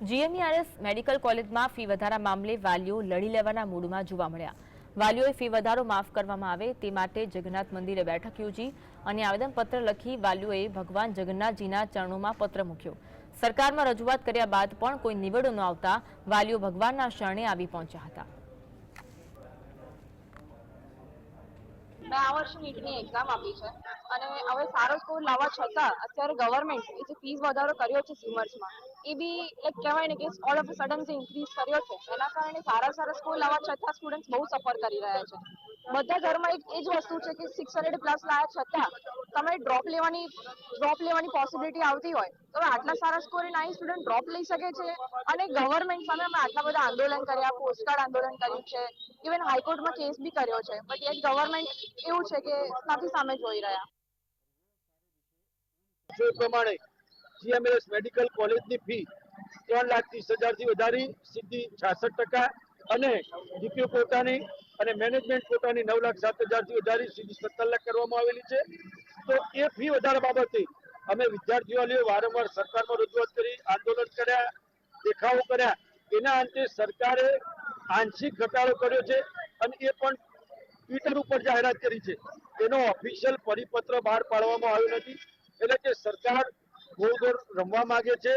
GMERS medical કોલેજમાં fee વધારા મામલે વાલીઓ લડી લેવાના મૂડમાં જોવા મળ્યા. વાલીઓએ ફી વધારો માફ કરવામાં આવે તે માટે જગન્નાથ મંદિરે બેઠક યોજી અને આવેદનપત્ર લખી વાલીઓએ ભગવાન જગન્નાથજીના ચરણોમાં પત્ર મૂક્યો. સરકારમાં રજૂઆત કર્યા બાદ પણ કોઈ નિવેડો ન આવતા વાલીઓ ભગવાનના શરણે આવી પહોંચ્યા હતા. મેં આ વર્ષે નીટની એક્ઝામ આપી છે અને હવે સારો સ્કોર લાવવા છતાં અત્યારે ગવર્મેન્ટ જે ફીસ વધારો કર્યો છે સિમર્સમાં એ બી એક કહેવાય ને કે ઓલ ઓફ સડન જે ઇન્ક્રીઝ કર્યો છે, એના કારણે સારા સારા સ્કૂલ આવવા છતાં સ્ટુડન્ટ બહુ સફર કરી રહ્યા છે. બધા ઘરમાં એક એ જ વસ્તુ છે કે સિક્સ હંડ્રેડ પ્લસ લાયા છતાં તમે ડ્રોપ લેવાની ડ્રોપ લેવાની પોસિબિલિટી આવતી હોય, તો આટલા સારા સ્કોરે નાઇન સ્ટુડન્ટ ડ્રોપ લઈ શકે છે અને ગવર્મેન્ટ સામે અમે આટલા બધા આંદોલન કર્યા પોસ્ટકાર્ડ આંદોલન કર્યું છે ઇવન હાઈકોર્ટમાં કેસ બી કર્યો છે બટ એ ગવર્મેન્ટ એવું છે કે નથી સામે જોઈ રહ્યા. જે પ્રમાણે જીએમએસ મેડિકલ કોલેજની ફી ત્રણ લાખ ત્રીસ હજારથી વધારી, સીધી છાસઠ ટકા અને ડીપીઓ પોતાની અને મેનેજમેન્ટ પોતાની નવ લાખ સાત હજારથી વધારી, સીધી સત્તર લાખ કરવામાં આવેલી છે. તો એ ફી વધારા બાબતે અમે વિદ્યાર્થીઓએ વારંવાર સરકારમાં રજૂઆત કરી, આંદોલન કર્યા, દેખાવો કર્યા. એના અંતે સરકારે આંશિક ઘટાડો કર્યો છે અને એ પણ ટ્વિટર ઉપર જાહેરાત કરી છે. એનો ઓફિશિયલ પરિપત્ર બહાર પાડવામાં આવ્યો નથી. એટલે કે સરકાર ગોળ ગોળ રમવા માંગે છે.